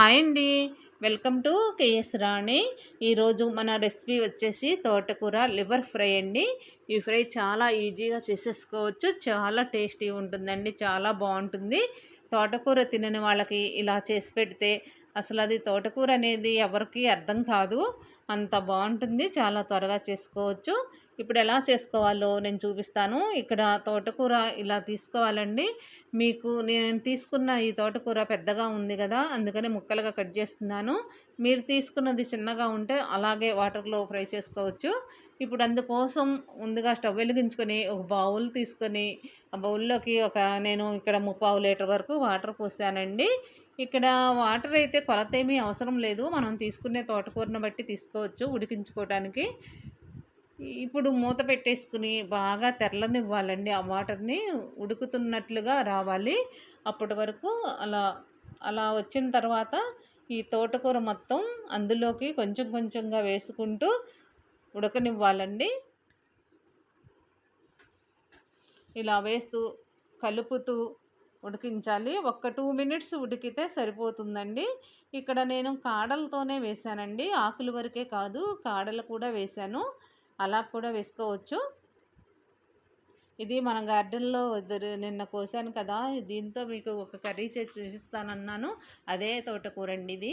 Hi అండి. Welcome to KS Rani. ఈరోజు మన రెసిపీ వచ్చేసి తోటకూర లివర్ ఫ్రై అండి. ఈ ఫ్రై చాలా ఈజీగా చేసేసుకోవచ్చు. చాలా టేస్టీ ఉంటుందండి. చాలా బాగుంటుంది. తోటకూర తినని వాళ్ళకి ఇలా చేసి పెడితే అసలు అది తోటకూర అనేది ఎవరికి అర్థం కాదు. అంత బాగుంటుంది. చాలా త్వరగా చేసుకోవచ్చు. ఇప్పుడు ఎలా చేసుకోవాలో నేను చూపిస్తాను. ఇక్కడ తోటకూర ఇలా తీసుకోవాలండి. మీకు నేను తీసుకున్న ఈ తోటకూర పెద్దగా ఉంది కదా అందుకని ముక్కలుగా కట్ చేస్తున్నాను. మీరు తీసుకున్నది చిన్నగా ఉంటే అలాగే వాటర్లో ఫ్రై చేసుకోవచ్చు. ఇప్పుడు అందుకోసం ముందుగా స్టవ్ వెలిగించుకొని ఒక బౌల్ తీసుకొని ఆ బౌల్లోకి ఒక నేను ఇక్కడ ముప్పావు లీటర్ వరకు వాటర్ పోసానండి. ఇక్కడ వాటర్ అయితే కొలత ఏమీ అవసరం లేదు. మనం తీసుకునే తోటకూరను బట్టి తీసుకోవచ్చు ఉడికించుకోవడానికి ఇప్పుడు మూత పెట్టేసుకుని బాగా తెరలనివ్వాలండి. ఆ వాటర్ని ఉడుకుతున్నట్లుగా రావాలి. అప్పటి వరకు అలా అలా వచ్చిన తర్వాత ఈ తోటకూర మొత్తం అందులోకి కొంచెం కొంచెంగా వేసుకుంటూ ఉడకనివ్వాలండి. ఇలా వేస్తూ కలుపుతూ ఉడికించాలి. ఒక్క టూ మినిట్స్ ఉడికితే సరిపోతుందండి. ఇక్కడ నేను కాడలతోనే వేసానండి ఆకులు వరకే కాదు కాడలు కూడా వేశాను. అలా కూడా వేసుకోవచ్చు. ఇది మన గార్డెన్లో నిన్న కోసాను కదా దీంతో మీకు ఒక కర్రీ చేసి చూపిస్తానన్నాను. అదే తోటకూర అండి ఇది.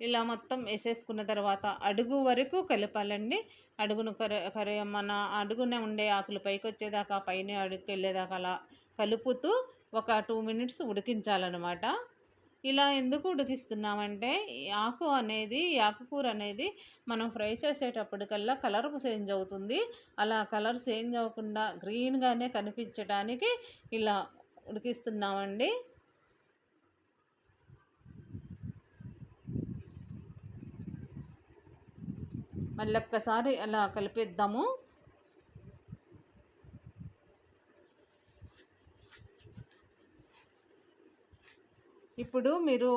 ఇలా మొత్తం వేసేసుకున్న తర్వాత అడుగు వరకు కలపాలండి. అడుగును కర కర మన అడుగున ఉండే ఆకులు పైకి వచ్చేదాకా పైన అడుగుకి వెళ్ళేదాకా అలా కలుపుతూ ఒక టూ మినిట్స్ ఉడికించాలన్నమాట. ఇలా ఎందుకు ఉడికిస్తున్నామంటే ఆకు అనేది ఆకుకూర అనేది మనం ఫ్రై చేసేటప్పటికల్లా కలర్ చేంజ్ అవుతుంది. అలా కలర్ చేంజ్ అవ్వకుండా గ్రీన్గానే కనిపించడానికి ఇలా ఉడికిస్తున్నామండి. మళ్ళీ ఒక్కసారి అలా కలిపేద్దాము. ఇప్పుడు మీరు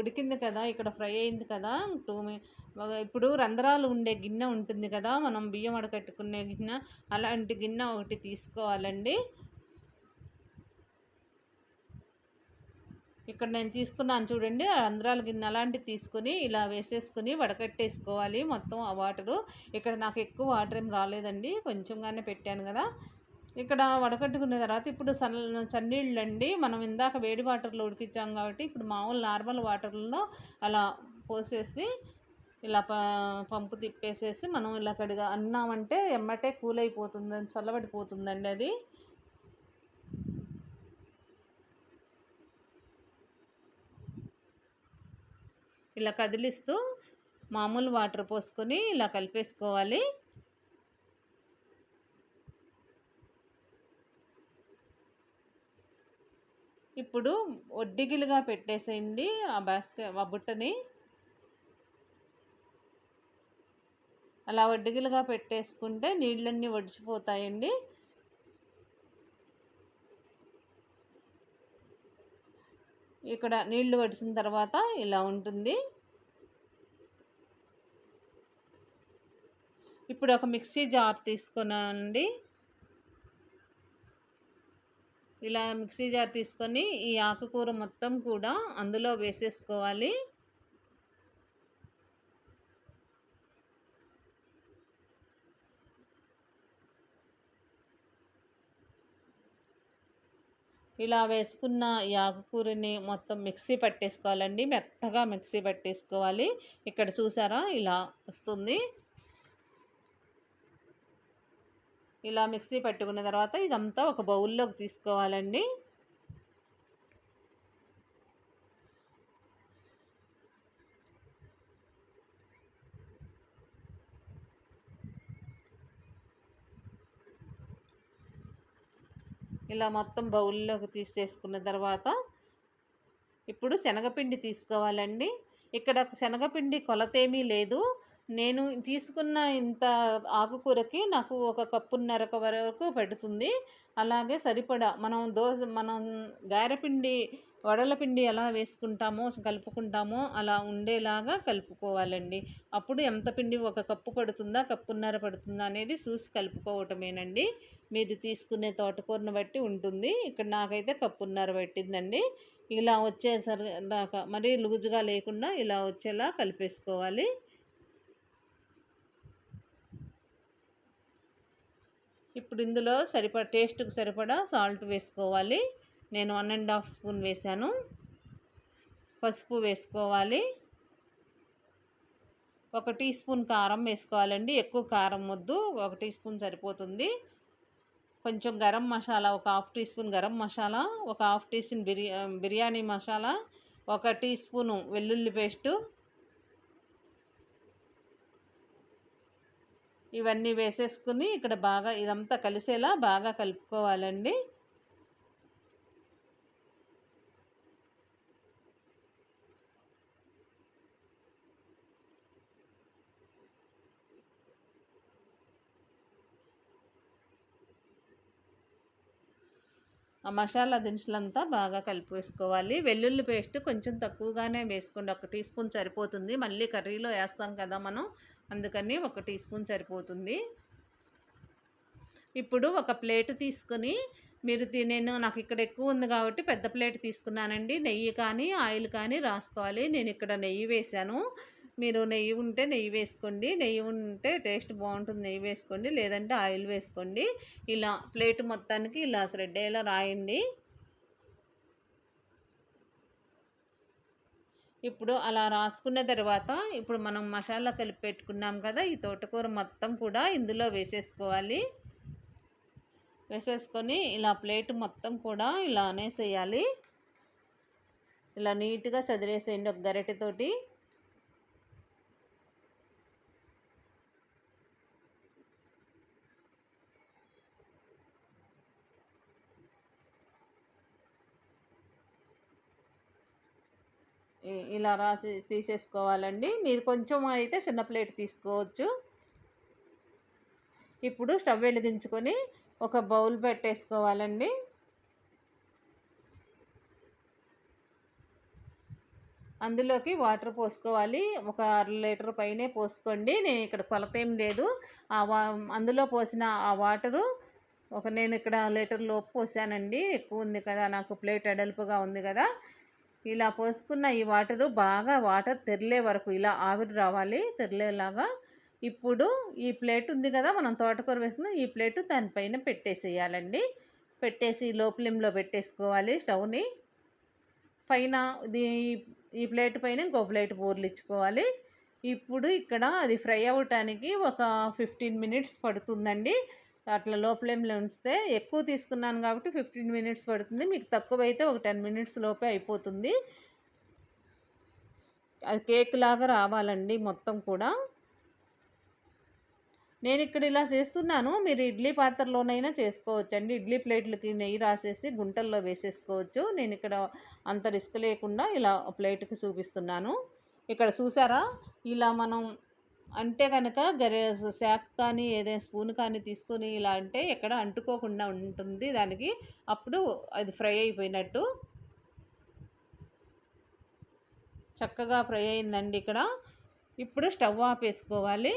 ఉడికింది కదా ఇక్కడ ఫ్రై అయింది కదా టూ ఇప్పుడు రంధ్రాలు ఉండే గిన్నె ఉంటుంది కదా మనం బియ్యం అడకట్టుకునే గిన్నె అలాంటి గిన్నె ఒకటి తీసుకోవాలండి. ఇక్కడ నేను తీసుకున్నాను చూడండి రంధ్రాల గిన్నె అలాంటివి తీసుకుని ఇలా వేసేసుకుని వడకట్టేసుకోవాలి మొత్తం ఆ వాటరు. ఇక్కడ నాకు ఎక్కువ వాటర్ ఏం రాలేదండి కొంచెంగానే పెట్టాను కదా. ఇక్కడ వడకట్టుకున్న తర్వాత ఇప్పుడు సన్న చన్నీళ్ళు అండి మనం ఇందాక వేడి వాటర్లో ఉడికించాం కాబట్టి ఇప్పుడు మామూలు నార్మల్ వాటర్లో అలా పోసేసి ఇలా ప పంపు తిప్పేసేసి మనం ఇలా కడిగా అన్నామంటే ఎమ్మటే కూల్ అయిపోతుంది చల్లబడిపోతుందండి అది. ఇలా కదిలిస్తూ మామూలు వాటర్ పోసుకొని ఇలా కలిపేసుకోవాలి. ఇప్పుడు ఒడ్డిగిలుగా పెట్టేసేయండి ఆ బాస్కెట్ ఆ బుట్టని. అలా ఒడ్డిగిలుగా పెట్టేసుకుంటే నీళ్ళన్నీ వడిచిపోతాయండి ఇక్కడ నీళ్ళు వడిసిన తర్వాత ఇలా ఉంటుంది. ఇప్పుడు ఒక మిక్సీ జార్ తీసుకున్నానండి. ఇలా మిక్సీ జార్ తీసుకొని ఈ ఆకుకూర మొత్తం కూడా అందులో వేసేసుకోవాలి. ఇలా వేసుకున్న ఈ ఆకుకూరని మొత్తం మిక్సీ పట్టేసుకోవాలండి. మెత్తగా మిక్సీ పట్టేసుకోవాలి. ఇక్కడ చూసారా? ఇలా వస్తుంది. ఇలా మిక్సీ పట్టుకున్న తర్వాత ఇదంతా ఒక బౌల్లోకి తీసుకోవాలండి. ఇలా మొత్తం బౌల్లోకి తీసేసుకున్న తర్వాత ఇప్పుడు శనగపిండి తీసుకోవాలండి. ఇక్కడ శనగపిండి కొలత ఏమీ లేదు. నేను తీసుకున్న ఇంత ఆకుకూరకి నాకు ఒక కప్పున్నర వరకు పెడుతుంది. అలాగే సరిపడా మనం దోశ మనం గారెపిండి వడల పిండి ఎలా వేసుకుంటామో కలుపుకుంటామో అలా ఉండేలాగా కలుపుకోవాలండి. అప్పుడు ఎంత పిండి ఒక కప్పు పడుతుందా కప్పున్నర పడుతుందా అనేది చూసి కలుపుకోవటమేనండి. మీరు తీసుకునే తోటకూరను బట్టి ఉంటుంది. ఇక్కడ నాకైతే కప్పున్నర పట్టిందండి. ఇలా వచ్చేసరి దాకా మరీ లూజుగా లేకుండా ఇలా వచ్చేలా కలిపేసుకోవాలి. ఇప్పుడు ఇందులో సరిపడా టేస్ట్కి సరిపడా సాల్ట్ వేసుకోవాలి. నేను వన్ అండ్ హాఫ్ స్పూన్ వేసాను పసుపు వేసుకోవాలి. ఒక టీ స్పూన్ కారం వేసుకోవాలండి. ఎక్కువ కారం వద్దు. ఒక టీ స్పూన్ సరిపోతుంది. కొంచెం గరం మసాలా ఒక half teaspoon garam masala ఒక హాఫ్ టీ స్పూన్ బిర్యా బిర్యానీ మసాలా ఒక టీ స్పూను వెల్లుల్లి పేస్టు ఇవన్నీ వేసేసుకుని ఇక్కడ బాగా ఇదంతా కలిసేలా బాగా కలుపుకోవాలండి. ఆ మసాలా దినుసులంతా బాగా కలిపి వేసుకోవాలి వెల్లుల్లి పేస్ట్ కొంచెం తక్కువగానే వేసుకోండి. ఒక టీ స్పూన్ సరిపోతుంది. మళ్ళీ కర్రీలో వేస్తాం కదా మనం. అందుకని ఒక టీ స్పూన్ సరిపోతుంది. ఇప్పుడు ఒక ప్లేట్ తీసుకుని మీరు నేను నాకు ఇక్కడ ఎక్కువ ఉంది కాబట్టి పెద్ద ప్లేట్ తీసుకున్నానండి. నెయ్యి కానీ ఆయిల్ కానీ రాసుకోవాలి. నేను ఇక్కడ నెయ్యి వేశాను. మీరు నెయ్యి ఉంటే నెయ్యి వేసుకోండి. నెయ్యి ఉంటే టేస్ట్ బాగుంటుంది. నెయ్యి వేసుకోండి. లేదంటే ఆయిల్ వేసుకోండి. ఇలా ప్లేట్ మొత్తానికి ఇలా స్ప్రెడ్ అయ్యేలా రాయండి. ఇప్పుడు అలా రాసుకున్న తర్వాత ఇప్పుడు మనం మసాలా కలిపి పెట్టుకున్నాం కదా ఈ తోటకూర మొత్తం కూడా ఇందులో వేసేసుకోవాలి. వేసేసుకొని ఇలా ప్లేట్ మొత్తం కూడా ఇలా అనేసేయాలి ఇలా నీట్గా చదిరేసేయండి ఒక గరిటెతోటి. ఇలా రాసి తీసేసుకోవాలండి. మీరు కొంచెం అయితే చిన్న ప్లేట్ తీసుకోవచ్చు. ఇప్పుడు స్టవ్ వెలిగించుకొని ఒక బౌల్ పెట్టేసుకోవాలండి. అందులోకి వాటర్ పోసుకోవాలి. ఒక అర లీటర్ పైనే పోసుకోండి. నేను ఇక్కడ కొలత ఏం లేదు. ఆ వా అందులో పోసిన ఆ వాటరు ఒక నేను ఇక్కడ లీటర్ లోపు పోసానండి. ఎక్కువ ఉంది కదా నాకు ప్లేట్ అడల్పుగా ఉంది కదా. ఇలా పోసుకున్న ఈ వాటరు బాగా వాటర్ తెరలే వరకు ఇలా ఆవిరి రావాలి తెరలేలాగా. ఇప్పుడు ఈ ప్లేట్ ఉంది కదా మనం తోటకూర వేసుకున్న ఈ ప్లేటు దానిపైన పెట్టేసేయాలండి. పెట్టేసి లో ఫ్లేమ్లో పెట్టేసుకోవాలి స్టవ్ని. పైన ఈ ప్లేట్ పైన ఇంకో ప్లేట్ బోర్లు ఇచ్చుకోవాలి ఇప్పుడు ఇక్కడ అది ఫ్రై అవ్వటానికి ఒక ఫిఫ్టీన్ మినిట్స్ పడుతుందండి. అట్లా లోపలేమిలో ఉంచితే ఎక్కువ తీసుకున్నాను కాబట్టి ఫిఫ్టీన్ మినిట్స్ పడుతుంది. మీకు తక్కువ అయితే ఒక టెన్ మినిట్స్ లోపే అయిపోతుంది. అది కేక్ లాగా రావాలండి మొత్తం కూడా. నేను ఇక్కడ ఇలా చేస్తున్నాను. మీరు ఇడ్లీ పాత్రలోనైనా చేసుకోవచ్చు అండి ఇడ్లీ ప్లేట్లకి నెయ్యి రాసేసి గుంటల్లో వేసేసుకోవచ్చు. నేను ఇక్కడ అంత రిస్క్ లేకుండా ఇలా ప్లేట్కి చూపిస్తున్నాను. ఇక్కడ చూసారా? ఇలా మనం అంటే కనుక గరే శాక్ కానీ ఏదైనా స్పూన్ కానీ తీసుకొని ఇలా అంటే ఎక్కడ అంటుకోకుండా ఉంటుంది దానికి. అప్పుడు అది ఫ్రై అయిపోయినట్టు. చక్కగా ఫ్రై అయిందండి ఇక్కడ. ఇప్పుడు స్టవ్ ఆపేసుకోవాలి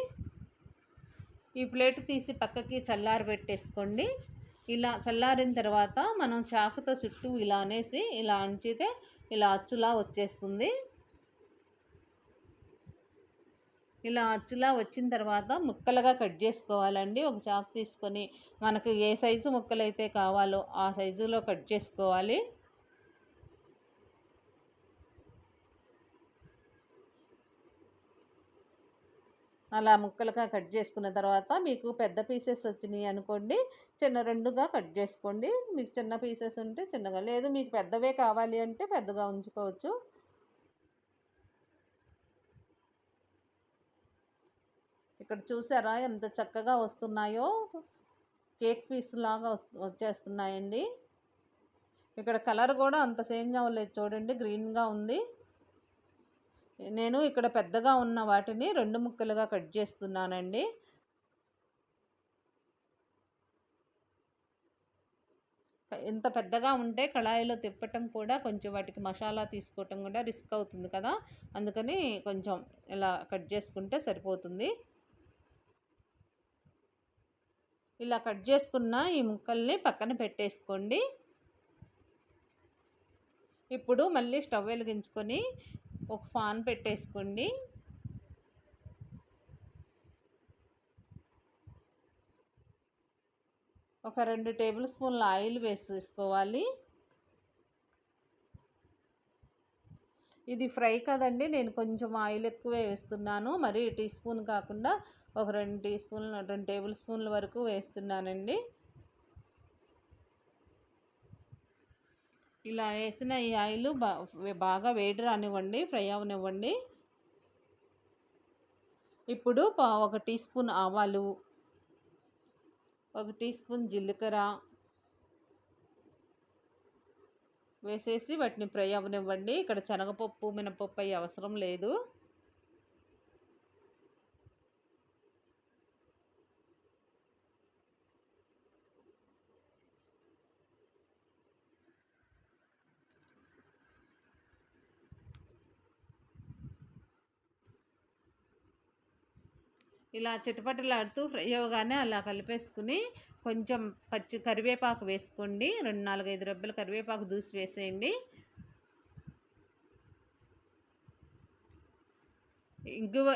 ఈ ప్లేట్ తీసి పక్కకి చల్లారి పెట్టేసుకోండి. ఇలా చల్లారిన తర్వాత మనం చాకుతో చుట్టూ ఇలా అనేసి ఇలా అంచితే ఇలా అచ్చులా వచ్చేస్తుంది. ఇలా అచ్చులా వచ్చిన తర్వాత ముక్కలుగా కట్ చేసుకోవాలండి. ఒక చాకు తీసుకొని మనకు ఏ సైజు ముక్కలు అయితే కావాలో ఆ సైజులో కట్ చేసుకోవాలి. అలా ముక్కలుగా కట్ చేసుకున్న తర్వాత మీకు పెద్ద పీసెస్ వచ్చినాయి అనుకోండి చిన్న రెండుగా కట్ చేసుకోండి. మీకు చిన్న పీసెస్ ఉంటే చిన్నగా లేదు మీకు పెద్దవే కావాలి అంటే పెద్దగా ఉంచుకోవచ్చు. ఇక్కడ చూసారా? ఎంత చక్కగా వస్తున్నాయో. కేక్ పీస్ లాగా వచ్చేస్తున్నాయండి. ఇక్కడ కలర్ కూడా అంత చేంజ్ అవ్వలేదు చూడండి గ్రీన్గా ఉంది. నేను ఇక్కడ పెద్దగా ఉన్న వాటిని రెండు ముక్కలుగా కట్ చేస్తున్నానండి. ఇంత పెద్దగా ఉంటే కళాయిలో తిప్పటం కూడా కొంచెం వాటికి మసాలా తీసుకోవటం కూడా రిస్క్ అవుతుంది కదా. అందుకని కొంచెం ఇలా కట్ చేసుకుంటే సరిపోతుంది. ఇలా కట్ చేసుకున్న ఈ ముక్కల్ని పక్కన పెట్టేసుకోండి. ఇప్పుడు మళ్ళీ స్టవ్ వెలిగించుకొని ఒక ఫాన్ పెట్టేసుకోండి. ఒక రెండు టేబుల్ స్పూన్ల ఆయిల్ వేసేసుకోవాలి. ఇది ఫ్రై కదండి నేను కొంచెం ఆయిల్ ఎక్కువ వేస్తున్నాను. మరి టీ స్పూన్ కాకుండా ఒక రెండు టీ స్పూన్లు రెండు టేబుల్ స్పూన్ల వరకు వేస్తున్నానండి. ఇలా వేసిన ఈ ఆయిల్ బాగా వేడి రానివ్వండి ఫ్రై అవనివ్వండి. ఇప్పుడు ఒక టీ స్పూన్ ఆవాలు ఒక టీ స్పూన్ జీలకర్ర వేసేసి వాటిని ఫ్రై అవనివ్వండి. ఇక్కడ శనగపప్పు మినపప్పు అయ్యి అవసరం లేదు. ఇలా చిటపటలాడుతూ ఫ్రై అవ్వగానే అలా కలిపేసుకుని కొంచెం పచ్చి కరివేపాకు వేసుకోండి. రెండు నాలుగైదు రెబ్బలు కరివేపాకు దూసి వేసేయండి. ఇంగువ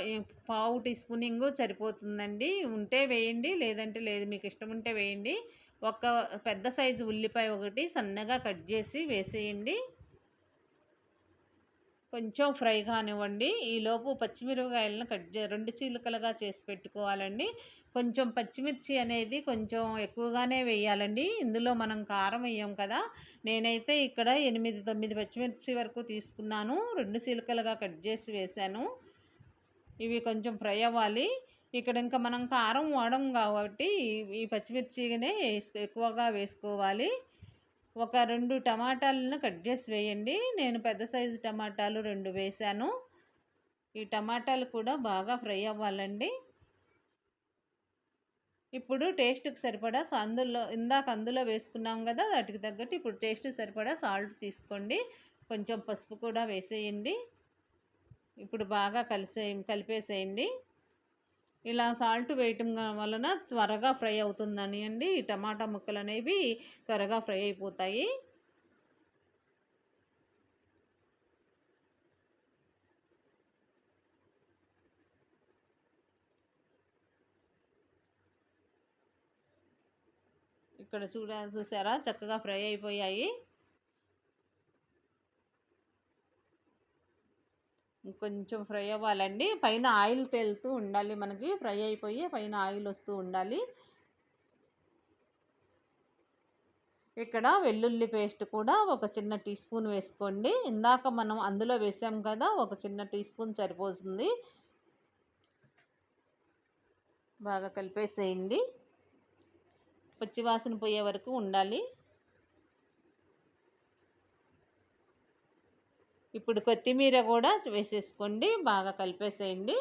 పావు టీ స్పూన్ ఇంగు సరిపోతుందండి. ఉంటే వేయండి లేదంటే లేదు. మీకు ఇష్టం ఉంటే వేయండి. ఒక పెద్ద సైజు ఉల్లిపాయ ఒకటి సన్నగా కట్ చేసి వేసేయండి. కొంచెం ఫ్రై కానివ్వండి. ఈలోపు పచ్చిమిరపకాయలను కట్ రెండు చీలికలుగా చేసి పెట్టుకోవాలండి. కొంచెం పచ్చిమిర్చి అనేది కొంచెం ఎక్కువగానే వేయాలండి. ఇందులో మనం కారం వేయం కదా. నేనైతే ఇక్కడ ఎనిమిది తొమ్మిది పచ్చిమిర్చి వరకు తీసుకున్నాను. రెండు చీలికలుగా కట్ చేసి వేశాను. ఇవి కొంచెం ఫ్రై అవ్వాలి. ఇక్కడ ఇంకా మనం కారం వాడం కాబట్టి ఈ పచ్చిమిర్చినే ఎక్కువగా వేసుకోవాలి. ఒక రెండు టమాటాలను కట్ చేసి వేయండి. నేను పెద్ద సైజు టమాటాలు రెండు వేశాను ఈ టమాటాలు కూడా బాగా ఫ్రై అవ్వాలండి. ఇప్పుడు టేస్ట్కి సరిపడా అందులో ఇందాక అందులో వేసుకున్నాం కదా వాటికి తగ్గట్టు ఇప్పుడు టేస్ట్ సరిపడా సాల్ట్ తీసుకోండి. కొంచెం పసుపు కూడా వేసేయండి. ఇప్పుడు బాగా కలిసే కలిపేసేయండి. ఇలా సాల్ట్ వేయటం వలన త్వరగా ఫ్రై అవుతుందని అండి. ఈ టమాటా ముక్కలు అనేవి త్వరగా ఫ్రై అయిపోతాయి. ఇక్కడ చూడ చూసారా? చక్కగా ఫ్రై అయిపోయాయి. కొంచెం ఫ్రై అవ్వాలండి. పైన ఆయిల్ తేలుతూ ఉండాలి మనకి. ఫ్రై అయిపోయి పైన ఆయిల్ వస్తూ ఉండాలి. ఇక్కడ వెల్లుల్లి పేస్ట్ కూడా ఒక చిన్న టీ స్పూన్ వేసుకోండి. ఇందాక మనం అందులో వేసాం కదా ఒక చిన్న టీ స్పూన్ సరిపోతుంది. బాగా కలిపేసేయండి. పచ్చివాసన పోయే వరకు ఉండాలి. ఇప్పుడు కొత్తిమీర కూడా వేసేసుకోండి బాగా కలిపేసేయండి.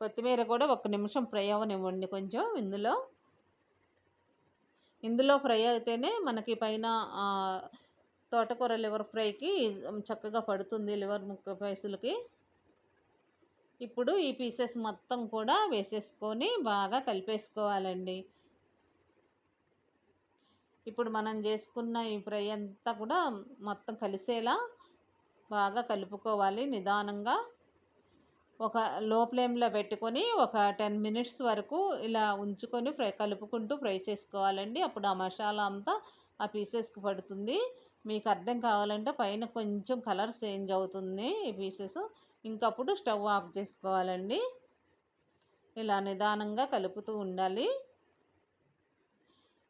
కొత్తిమీర కూడా ఒక నిమిషం ఫ్రై అవ్వనివ్వండి కొంచెం ఇందులో. ఇందులో ఫ్రై అయితేనే మనకి పైన తోటకూర లివర్ ఫ్రైకి చక్కగా పడుతుంది లివర్ ముక్క పైసులకి. ఇప్పుడు ఈ పీసెస్ మొత్తం కూడా వేసేసుకొని బాగా కలిపేసుకోవాలండి. ఇప్పుడు మనం చేసుకున్న ఈ ఫ్రై అంతా కూడా మొత్తం కలిసేలా బాగా కలుపుకోవాలి నిదానంగా. ఒక లో ఫ్లేమ్లో పెట్టుకొని ఒక టెన్ మినిట్స్ వరకు ఇలా ఉంచుకొని ఫ్రై కలుపుకుంటూ ఫ్రై చేసుకోవాలండి. అప్పుడు ఆ మసాలా అంతా ఆ పీసెస్కి పడుతుంది. మీకు అర్థం కావాలంటే పైన కొంచెం కలర్ చేంజ్ అవుతుంది ఈ పీసెస్. ఇంకప్పుడు స్టవ్ ఆఫ్ చేసుకోవాలండి. ఇలా నిదానంగా కలుపుతూ ఉండాలి.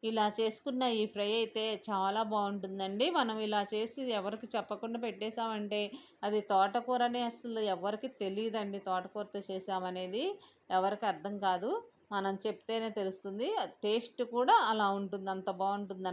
ఇలా చేసుకున్న ఈ ఫ్రై అయితే చాలా బాగుంటుందండి. మనం ఇలా చేసి ఎవరికి చెప్పకుండా పెట్టేసామంటే అది తోటకూరని అసలు ఎవరికి తెలియదండి తోటకూరతో చేసామనేది ఎవరికి అర్థం కాదు. మనం చెప్తేనే తెలుస్తుంది. టేస్ట్ కూడా అలా ఉంటుంది అంత బాగుంటుంది